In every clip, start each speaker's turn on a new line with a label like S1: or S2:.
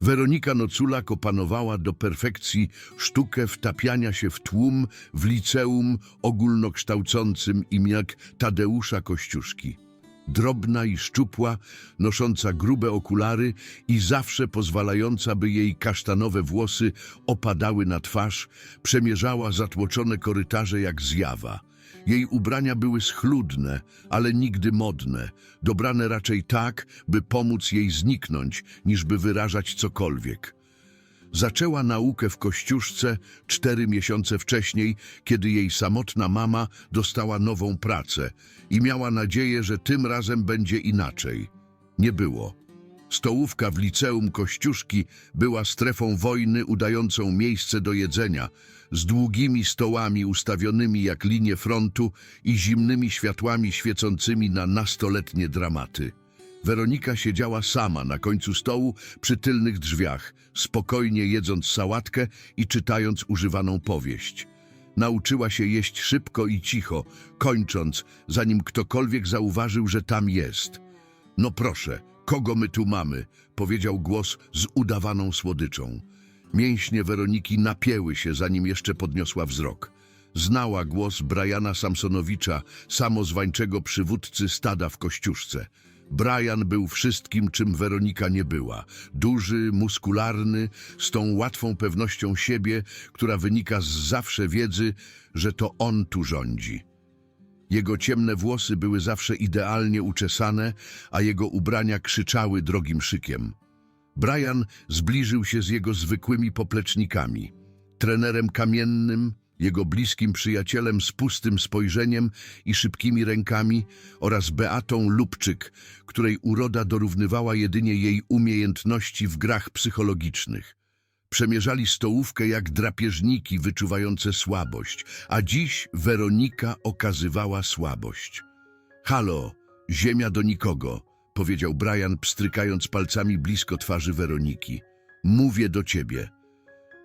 S1: Weronika Noculak opanowała do perfekcji sztukę wtapiania się w tłum w liceum ogólnokształcącym imię Tadeusza Kościuszki. Drobna i szczupła, nosząca grube okulary i zawsze pozwalająca, by jej kasztanowe włosy opadały na twarz, przemierzała zatłoczone korytarze jak zjawa. Jej ubrania były schludne, ale nigdy modne, dobrane raczej tak, by pomóc jej zniknąć, niż by wyrażać cokolwiek. Zaczęła naukę w Kościuszce cztery miesiące wcześniej, kiedy jej samotna mama dostała nową pracę i miała nadzieję, że tym razem będzie inaczej. Nie było. Stołówka w liceum Kościuszki była strefą wojny udającą miejsce do jedzenia, z długimi stołami ustawionymi jak linie frontu i zimnymi światłami świecącymi na nastoletnie dramaty. Weronika siedziała sama na końcu stołu przy tylnych drzwiach, spokojnie jedząc sałatkę i czytając używaną powieść. Nauczyła się jeść szybko i cicho, kończąc, zanim ktokolwiek zauważył, że tam jest. No proszę, kogo my tu mamy? powiedział głos z udawaną słodyczą. Mięśnie Weroniki napięły się, zanim jeszcze podniosła wzrok. Znała głos Briana Samsonowicza, samozwańczego przywódcy stada w Kościuszce. Brian był wszystkim, czym Weronika nie była. Duży, muskularny, z tą łatwą pewnością siebie, która wynika z zawsze wiedzy, że to on tu rządzi. Jego ciemne włosy były zawsze idealnie uczesane, a jego ubrania krzyczały drogim szykiem. Brian zbliżył się z jego zwykłymi poplecznikami. Trenerem kamiennym, jego bliskim przyjacielem z pustym spojrzeniem i szybkimi rękami oraz Beatą Lubczyk, której uroda dorównywała jedynie jej umiejętności w grach psychologicznych. Przemierzali stołówkę jak drapieżniki wyczuwające słabość, a dziś Weronika okazywała słabość. Halo, ziemia do nikogo, powiedział Brian, pstrykając palcami blisko twarzy Weroniki. Mówię do ciebie.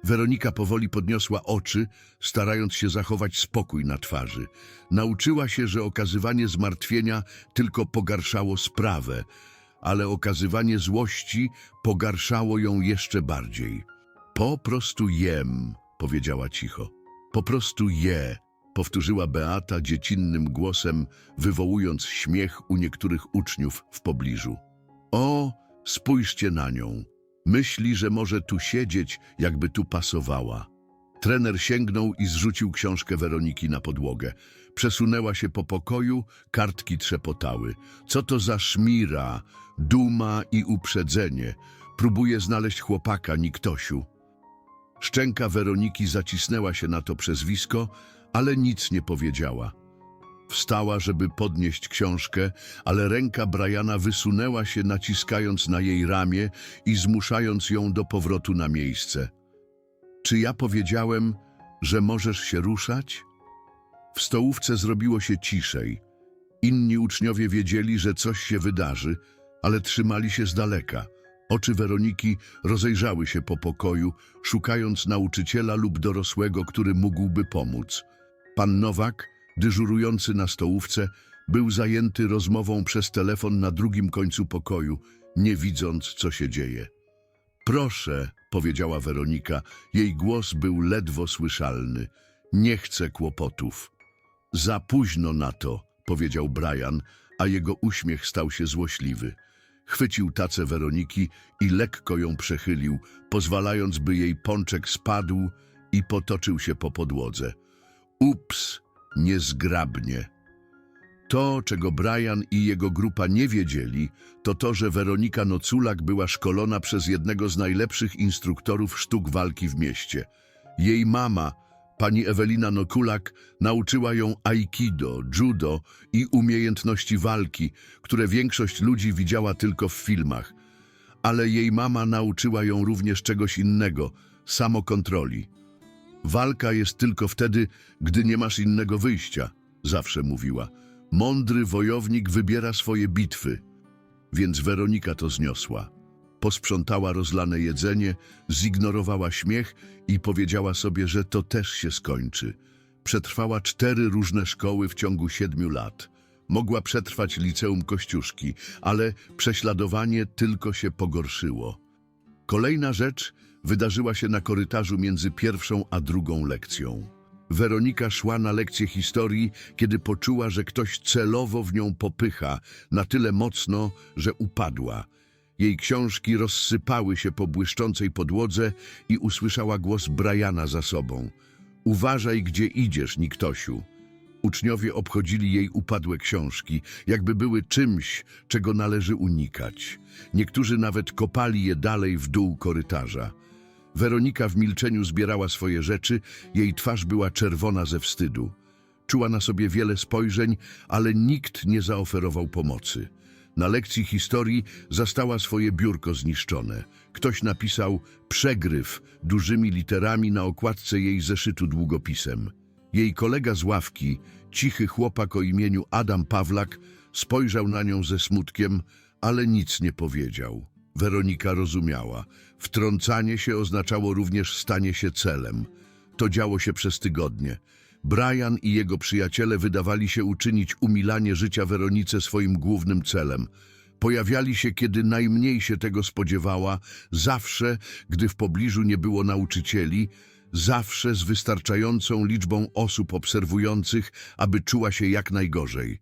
S1: Weronika powoli podniosła oczy, starając się zachować spokój na twarzy. Nauczyła się, że okazywanie zmartwienia tylko pogarszało sprawę, ale okazywanie złości pogarszało ją jeszcze bardziej. Po prostu jem, powiedziała cicho. Po prostu je, powtórzyła Beata dziecinnym głosem, wywołując śmiech u niektórych uczniów w pobliżu. O, spójrzcie na nią. Myśli, że może tu siedzieć, jakby tu pasowała. Trener sięgnął i zrzucił książkę Weroniki na podłogę. Przesunęła się po pokoju, kartki trzepotały. Co to za szmira, duma i uprzedzenie. Próbuje znaleźć chłopaka, Niktosiu. Szczęka Weroniki zacisnęła się na to przezwisko, ale nic nie powiedziała. Wstała, żeby podnieść książkę, ale ręka Briana wysunęła się, naciskając na jej ramię i zmuszając ją do powrotu na miejsce. Czy ja powiedziałem, że możesz się ruszać? W stołówce zrobiło się ciszej. Inni uczniowie wiedzieli, że coś się wydarzy, ale trzymali się z daleka. Oczy Weroniki rozejrzały się po pokoju, szukając nauczyciela lub dorosłego, który mógłby pomóc. Pan Nowak, dyżurujący na stołówce, był zajęty rozmową przez telefon na drugim końcu pokoju, nie widząc, co się dzieje. Proszę, powiedziała Weronika, jej głos był ledwo słyszalny. Nie chcę kłopotów. Za późno na to, powiedział Brian, a jego uśmiech stał się złośliwy. Chwycił tacę Weroniki i lekko ją przechylił, pozwalając, by jej pączek spadł i potoczył się po podłodze. Ups, niezgrabnie. To, czego Brian i jego grupa nie wiedzieli, to to, że Weronika Noculak była szkolona przez jednego z najlepszych instruktorów sztuk walki w mieście. Jej mama, pani Ewelina Nokulak, nauczyła ją aikido, judo i umiejętności walki, które większość ludzi widziała tylko w filmach. Ale jej mama nauczyła ją również czegoś innego, samokontroli. Walka jest tylko wtedy, gdy nie masz innego wyjścia, zawsze mówiła. Mądry wojownik wybiera swoje bitwy. Więc Weronika to zniosła. Posprzątała rozlane jedzenie, zignorowała śmiech i powiedziała sobie, że to też się skończy. Przetrwała cztery różne szkoły w ciągu siedmiu lat. Mogła przetrwać liceum Kościuszki, ale prześladowanie tylko się pogorszyło. Kolejna rzecz wydarzyła się na korytarzu między pierwszą a drugą lekcją. Weronika szła na lekcję historii, kiedy poczuła, że ktoś celowo w nią popycha na tyle mocno, że upadła. Jej książki rozsypały się po błyszczącej podłodze i usłyszała głos Briana za sobą. Uważaj, gdzie idziesz, Niktosiu. Uczniowie obchodzili jej upadłe książki, jakby były czymś, czego należy unikać. Niektórzy nawet kopali je dalej w dół korytarza. Weronika w milczeniu zbierała swoje rzeczy, jej twarz była czerwona ze wstydu. Czuła na sobie wiele spojrzeń, ale nikt nie zaoferował pomocy. Na lekcji historii zastała swoje biurko zniszczone. Ktoś napisał przegryw dużymi literami na okładce jej zeszytu długopisem. Jej kolega z ławki, cichy chłopak o imieniu Adam Pawlak, spojrzał na nią ze smutkiem, ale nic nie powiedział. Weronika rozumiała. Wtrącanie się oznaczało również stanie się celem. To działo się przez tygodnie. Brian i jego przyjaciele wydawali się uczynić umilanie życia Weronice swoim głównym celem. Pojawiali się, kiedy najmniej się tego spodziewała, zawsze, gdy w pobliżu nie było nauczycieli, zawsze z wystarczającą liczbą osób obserwujących, aby czuła się jak najgorzej.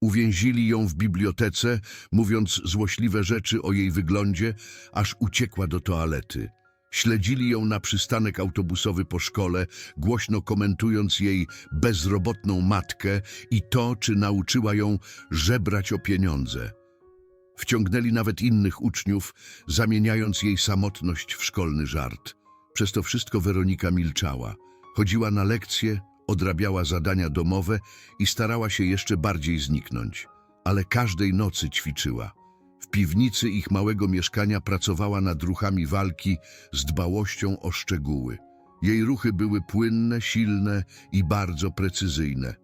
S1: Uwięzili ją w bibliotece, mówiąc złośliwe rzeczy o jej wyglądzie, aż uciekła do toalety. Śledzili ją na przystanek autobusowy po szkole, głośno komentując jej bezrobotną matkę i to, czy nauczyła ją żebrać o pieniądze. Wciągnęli nawet innych uczniów, zamieniając jej samotność w szkolny żart. Przez to wszystko Weronika milczała. Chodziła na lekcje, odrabiała zadania domowe i starała się jeszcze bardziej zniknąć. Ale każdej nocy ćwiczyła. W piwnicy ich małego mieszkania pracowała nad ruchami walki z dbałością o szczegóły. Jej ruchy były płynne, silne i bardzo precyzyjne.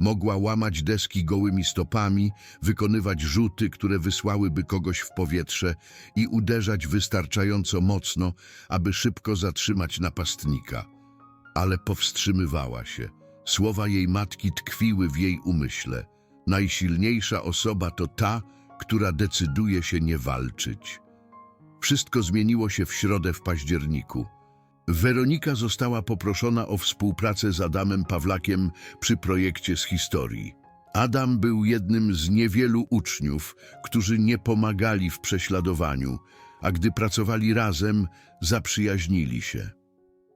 S1: Mogła łamać deski gołymi stopami, wykonywać rzuty, które wysłałyby kogoś w powietrze i uderzać wystarczająco mocno, aby szybko zatrzymać napastnika. Ale powstrzymywała się. Słowa jej matki tkwiły w jej umyśle. Najsilniejsza osoba to ta, która decyduje się nie walczyć. Wszystko zmieniło się w środę w październiku. Weronika została poproszona o współpracę z Adamem Pawlakiem przy projekcie z historii. Adam był jednym z niewielu uczniów, którzy nie pomagali w prześladowaniu, a gdy pracowali razem, zaprzyjaźnili się.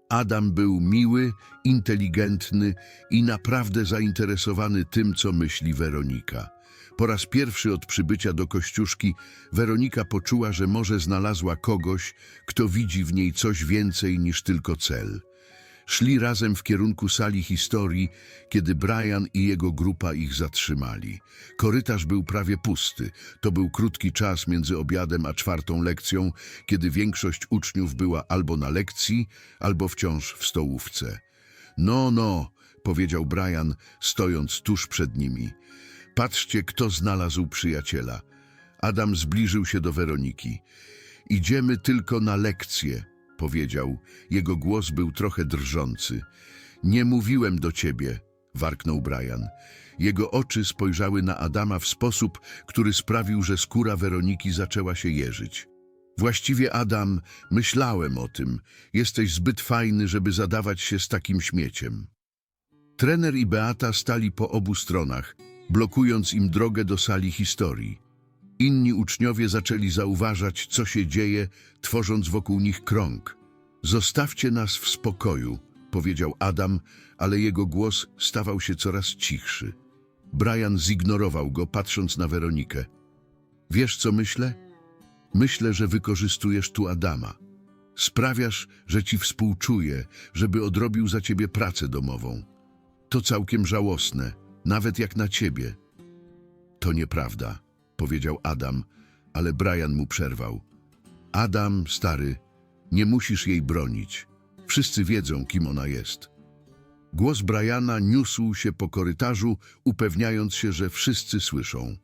S1: Adam był miły, inteligentny i naprawdę zainteresowany tym, co myśli Weronika. Po raz pierwszy od przybycia do Kościuszki Weronika poczuła, że może znalazła kogoś, kto widzi w niej coś więcej niż tylko cel. Szli razem w kierunku sali historii, kiedy Brian i jego grupa ich zatrzymali. Korytarz był prawie pusty. To był krótki czas między obiadem a czwartą lekcją, kiedy większość uczniów była albo na lekcji, albo wciąż w stołówce. No, no, powiedział Brian, stojąc tuż przed nimi. Patrzcie, kto znalazł przyjaciela. Adam zbliżył się do Weroniki. Idziemy tylko na lekcję, powiedział. Jego głos był trochę drżący. Nie mówiłem do ciebie, warknął Brian. Jego oczy spojrzały na Adama w sposób, który sprawił, że skóra Weroniki zaczęła się jeżyć. Właściwie, Adam, myślałem o tym. Jesteś zbyt fajny, żeby zadawać się z takim śmieciem. Trener i Beata stali po obu stronach, blokując im drogę do sali historii. Inni uczniowie zaczęli zauważać, co się dzieje, tworząc wokół nich krąg. Zostawcie nas w spokoju, powiedział Adam, ale jego głos stawał się coraz cichszy. Brian zignorował go, patrząc na Weronikę. Wiesz, co myślę? Myślę, że wykorzystujesz tu Adama. Sprawiasz, że ci współczuje, żeby odrobił za ciebie pracę domową. To całkiem żałosne, nawet jak na ciebie. To nieprawda, powiedział Adam, ale Brian mu przerwał. Adam, stary, nie musisz jej bronić. Wszyscy wiedzą, kim ona jest. Głos Briana niósł się po korytarzu, upewniając się, że wszyscy słyszą.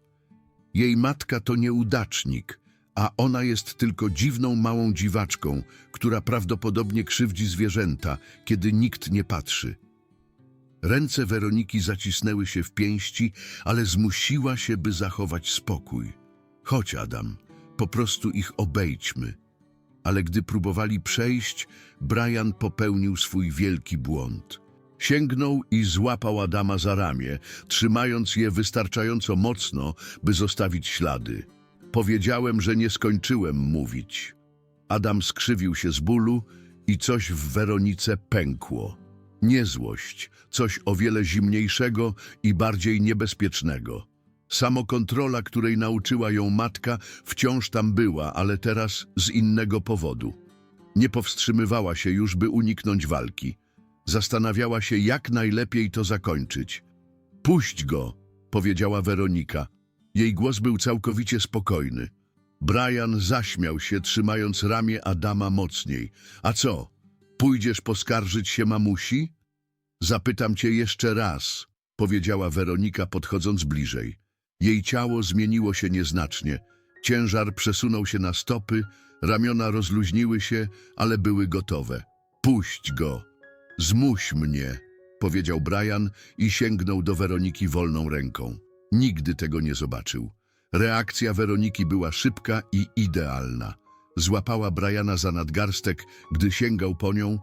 S1: Jej matka to nieudacznik, a ona jest tylko dziwną małą dziwaczką, która prawdopodobnie krzywdzi zwierzęta, kiedy nikt nie patrzy. Ręce Weroniki zacisnęły się w pięści, ale zmusiła się, by zachować spokój. Chodź, Adam, po prostu ich obejdźmy. ale gdy próbowali przejść, Brian popełnił swój wielki błąd. Sięgnął i złapał Adama za ramię, trzymając je wystarczająco mocno, by zostawić ślady. Powiedziałem, że nie skończyłem mówić. Adam skrzywił się z bólu i coś w Weronice pękło. Nie złość, coś o wiele zimniejszego i bardziej niebezpiecznego. Samokontrola, której nauczyła ją matka, wciąż tam była, ale teraz z innego powodu. Nie powstrzymywała się już, by uniknąć walki. Zastanawiała się, jak najlepiej to zakończyć. Puść go, powiedziała Weronika. Jej głos był całkowicie spokojny. Brian zaśmiał się, trzymając ramię Adama mocniej. A co? Pójdziesz poskarżyć się mamusi? Zapytam cię jeszcze raz, powiedziała Weronika, podchodząc bliżej. Jej ciało zmieniło się nieznacznie. Ciężar przesunął się na stopy, ramiona rozluźniły się, ale były gotowe. Puść go. Zmuś mnie, powiedział Brian i sięgnął do Weroniki wolną ręką. Nigdy tego nie zobaczył. Reakcja Weroniki była szybka i idealna. Złapała Briana za nadgarstek, gdy sięgał po nią.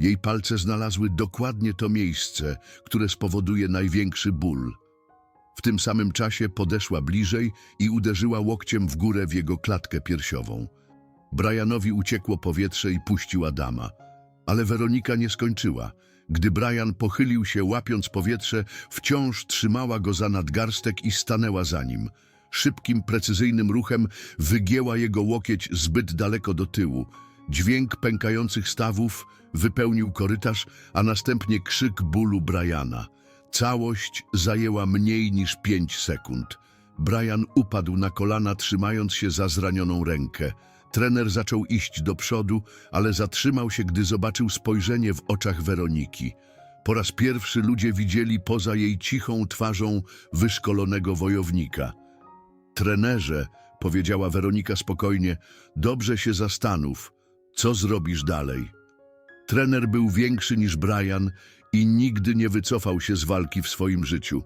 S1: Jej palce znalazły dokładnie to miejsce, które spowoduje największy ból. W tym samym czasie podeszła bliżej i uderzyła łokciem w górę w jego klatkę piersiową. Brianowi uciekło powietrze i puścił Adama. Ale Weronika nie skończyła. Gdy Brian pochylił się, łapiąc powietrze, wciąż trzymała go za nadgarstek i stanęła za nim. Szybkim, precyzyjnym ruchem wygięła jego łokieć zbyt daleko do tyłu. Dźwięk pękających stawów wypełnił korytarz, a następnie krzyk bólu Briana. Całość zajęła mniej niż pięć sekund. Brian upadł na kolana, trzymając się za zranioną rękę. Trener zaczął iść do przodu, ale zatrzymał się, gdy zobaczył spojrzenie w oczach Weroniki. Po raz pierwszy ludzie widzieli poza jej cichą twarzą wyszkolonego wojownika. Trenerze, powiedziała Weronika spokojnie, dobrze się zastanów. Co zrobisz dalej? Trener był większy niż Brian i nigdy nie wycofał się z walki w swoim życiu.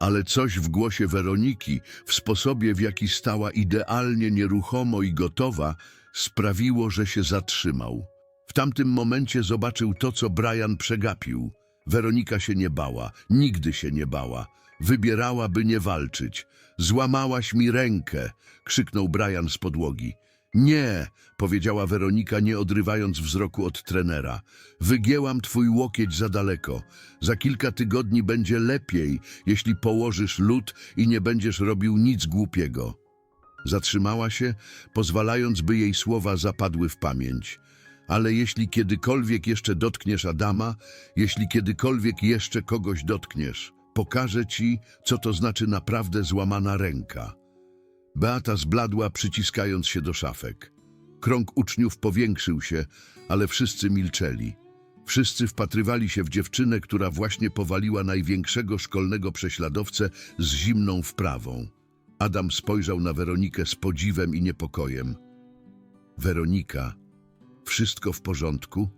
S1: Ale coś w głosie Weroniki, w sposobie, w jaki stała idealnie nieruchomo i gotowa, sprawiło, że się zatrzymał. W tamtym momencie zobaczył to, co Brian przegapił. Weronika się nie bała, nigdy się nie bała. Wybierała, by nie walczyć. Złamałaś mi rękę, krzyknął Brian z podłogi. Nie, powiedziała Weronika, nie odrywając wzroku od trenera. Wygięłam twój łokieć za daleko. Za kilka tygodni będzie lepiej, jeśli położysz lód i nie będziesz robił nic głupiego. Zatrzymała się, pozwalając, by jej słowa zapadły w pamięć. Ale jeśli kiedykolwiek jeszcze dotkniesz Adama, jeśli kiedykolwiek jeszcze kogoś dotkniesz, pokażę ci, co to znaczy naprawdę złamana ręka. Beata zbladła, przyciskając się do szafek. Krąg uczniów powiększył się, ale wszyscy milczeli. Wszyscy wpatrywali się w dziewczynę, która właśnie powaliła największego szkolnego prześladowcę z zimną wprawą. Adam spojrzał na Weronikę z podziwem i niepokojem. Weronika, wszystko w porządku?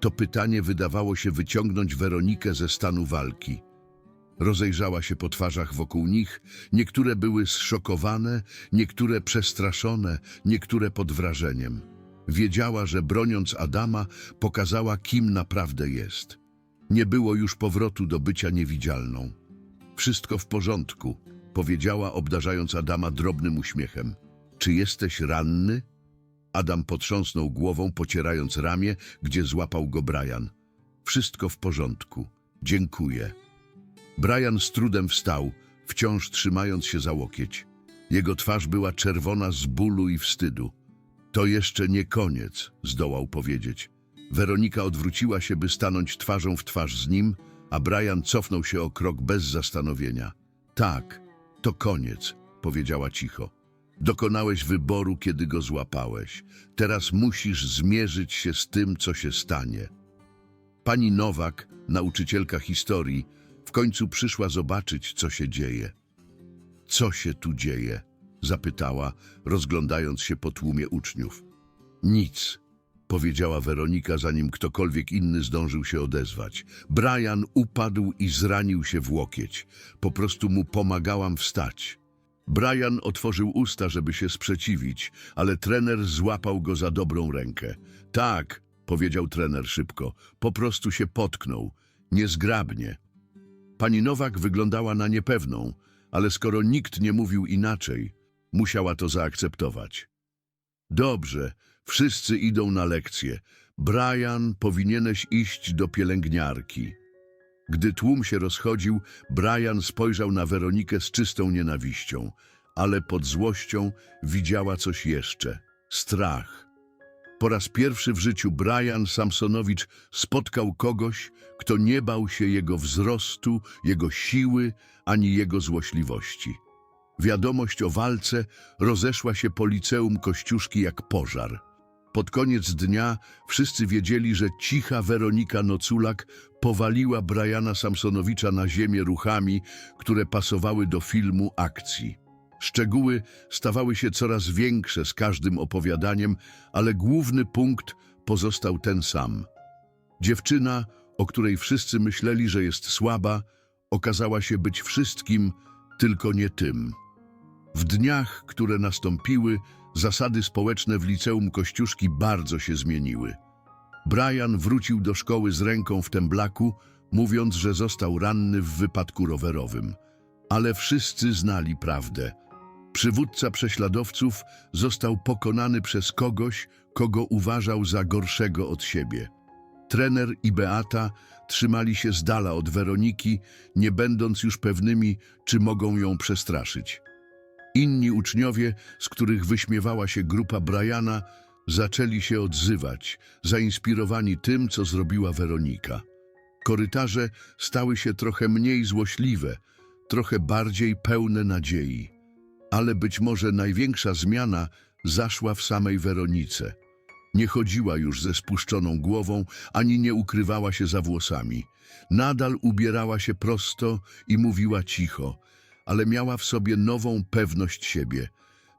S1: To pytanie wydawało się wyciągnąć Weronikę ze stanu walki. Rozejrzała się po twarzach wokół nich. Niektóre były zszokowane, niektóre przestraszone, niektóre pod wrażeniem. Wiedziała, że broniąc Adama, pokazała, kim naprawdę jest. Nie było już powrotu do bycia niewidzialną. Wszystko w porządku, powiedziała, obdarzając Adama drobnym uśmiechem. Czy jesteś ranny? Adam potrząsnął głową, pocierając ramię, gdzie złapał go Brian. Wszystko w porządku. Dziękuję. Brian z trudem wstał, wciąż trzymając się za łokieć. Jego twarz była czerwona z bólu i wstydu. To jeszcze nie koniec, zdołał powiedzieć. Weronika odwróciła się, by stanąć twarzą w twarz z nim, a Brian cofnął się o krok bez zastanowienia. Tak, to koniec, powiedziała cicho. Dokonałeś wyboru, kiedy go złapałeś. Teraz musisz zmierzyć się z tym, co się stanie. Pani Nowak, nauczycielka historii, końcu przyszła zobaczyć, co się dzieje. Co się tu dzieje? zapytała, rozglądając się po tłumie uczniów. Nic, powiedziała Weronika, zanim ktokolwiek inny zdążył się odezwać. Brian upadł i zranił się w łokieć. Po prostu mu pomagałam wstać. Brian otworzył usta, żeby się sprzeciwić, ale trener złapał go za dobrą rękę. Tak, powiedział trener szybko, po prostu się potknął, niezgrabnie. Pani Nowak wyglądała na niepewną, ale skoro nikt nie mówił inaczej, musiała to zaakceptować. Dobrze, wszyscy idą na lekcję. Brian, powinieneś iść do pielęgniarki. Gdy tłum się rozchodził, Brian spojrzał na Weronikę z czystą nienawiścią, ale pod złością widziała coś jeszcze strach. Po raz pierwszy w życiu Brian Samsonowicz spotkał kogoś, kto nie bał się jego wzrostu, jego siły ani jego złośliwości. Wiadomość o walce rozeszła się po liceum Kościuszki jak pożar. Pod koniec dnia wszyscy wiedzieli, że cicha Weronika Noculak powaliła Briana Samsonowicza na ziemię ruchami, które pasowały do filmu akcji. Szczegóły stawały się coraz większe z każdym opowiadaniem, ale główny punkt pozostał ten sam. Dziewczyna, o której wszyscy myśleli, że jest słaba, okazała się być wszystkim, tylko nie tym. W dniach, które nastąpiły, zasady społeczne w liceum Kościuszki bardzo się zmieniły. Brian wrócił do szkoły z ręką w temblaku, mówiąc, że został ranny w wypadku rowerowym. Ale wszyscy znali prawdę. Przywódca prześladowców został pokonany przez kogoś, kogo uważał za gorszego od siebie. Trener i Beata trzymali się z dala od Weroniki, nie będąc już pewnymi, czy mogą ją przestraszyć. Inni uczniowie, z których wyśmiewała się grupa Briana, zaczęli się odzywać, zainspirowani tym, co zrobiła Weronika. Korytarze stały się trochę mniej złośliwe, trochę bardziej pełne nadziei. Ale być może największa zmiana zaszła w samej Weronice. Nie chodziła już ze spuszczoną głową, ani nie ukrywała się za włosami. Nadal ubierała się prosto i mówiła cicho, ale miała w sobie nową pewność siebie.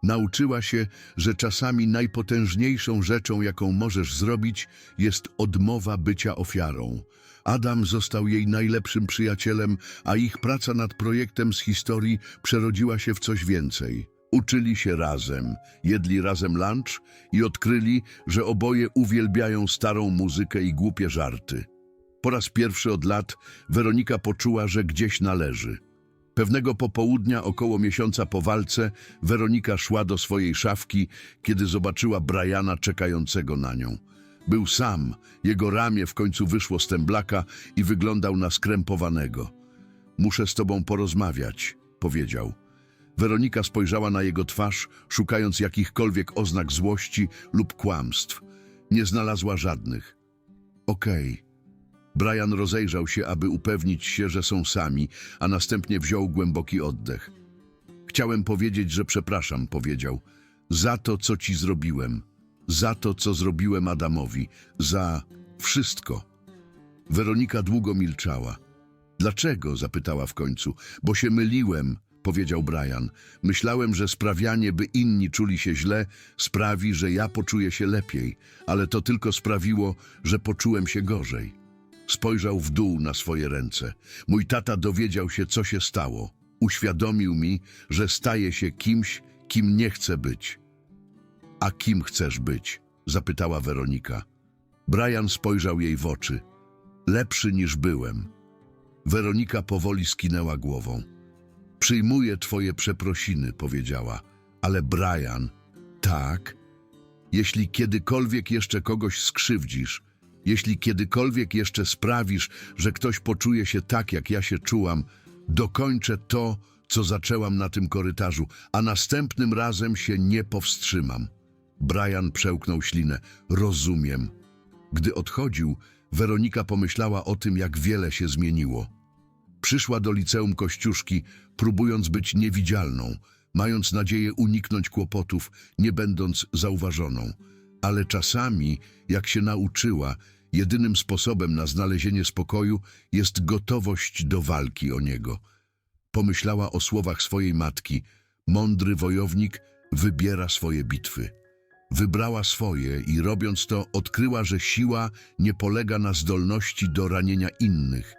S1: Nauczyła się, że czasami najpotężniejszą rzeczą, jaką możesz zrobić, jest odmowa bycia ofiarą. Adam został jej najlepszym przyjacielem, a ich praca nad projektem z historii przerodziła się w coś więcej. Uczyli się razem, jedli razem lunch i odkryli, że oboje uwielbiają starą muzykę i głupie żarty. Po raz pierwszy od lat Weronika poczuła, że gdzieś należy. Pewnego popołudnia, około miesiąca po walce, Weronika szła do swojej szafki, kiedy zobaczyła Briana czekającego na nią. Był sam, jego ramię w końcu wyszło z temblaka i wyglądał na skrępowanego. Muszę z tobą porozmawiać, powiedział. Weronika spojrzała na jego twarz, szukając jakichkolwiek oznak złości lub kłamstw. Nie znalazła żadnych. Okej. Brian rozejrzał się, aby upewnić się, że są sami, a następnie wziął głęboki oddech. Chciałem powiedzieć, że przepraszam, powiedział, za to, co ci zrobiłem, za to, co zrobiłem Adamowi, za wszystko. Weronika długo milczała. Dlaczego? zapytała w końcu. Bo się myliłem, powiedział Brian. Myślałem, że sprawianie, by inni czuli się źle, sprawi, że ja poczuję się lepiej, ale to tylko sprawiło, że poczułem się gorzej. Spojrzał w dół na swoje ręce. Mój tata dowiedział się, co się stało. Uświadomił mi, że staje się kimś, kim nie chcę być. A kim chcesz być? zapytała Weronika. Brian spojrzał jej w oczy. Lepszy niż byłem. Weronika powoli skinęła głową. Przyjmuję twoje przeprosiny, powiedziała. Ale Brian, tak? Jeśli kiedykolwiek jeszcze kogoś skrzywdzisz, jeśli kiedykolwiek jeszcze sprawisz, że ktoś poczuje się tak, jak ja się czułam, dokończę to, co zaczęłam na tym korytarzu, a następnym razem się nie powstrzymam. Brian przełknął ślinę. Rozumiem. Gdy odchodził, Weronika pomyślała o tym, jak wiele się zmieniło. Przyszła do liceum Kościuszki, próbując być niewidzialną, mając nadzieję uniknąć kłopotów, nie będąc zauważoną. Ale czasami, jak się nauczyła, jedynym sposobem na znalezienie spokoju jest gotowość do walki o niego. Pomyślała o słowach swojej matki: Mądry wojownik wybiera swoje bitwy. Wybrała swoje i robiąc to, odkryła, że siła nie polega na zdolności do ranienia innych,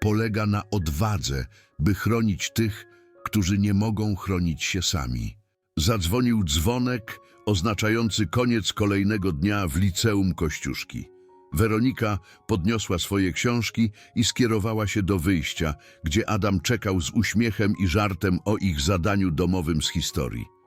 S1: polega na odwadze, by chronić tych, którzy nie mogą chronić się sami. Zadzwonił dzwonek oznaczający koniec kolejnego dnia w liceum Kościuszki. Weronika podniosła swoje książki i skierowała się do wyjścia, gdzie Adam czekał z uśmiechem i żartem o ich zadaniu domowym z historii.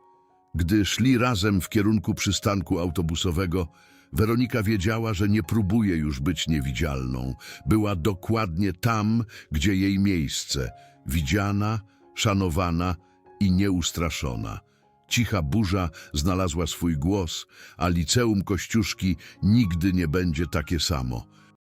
S1: Gdy szli razem w kierunku przystanku autobusowego, Weronika wiedziała, że nie próbuje już być niewidzialną. Była dokładnie tam, gdzie jej miejsce, widziana, szanowana i nieustraszona. Cicha burza znalazła swój głos, a liceum Kościuszki nigdy nie będzie takie samo.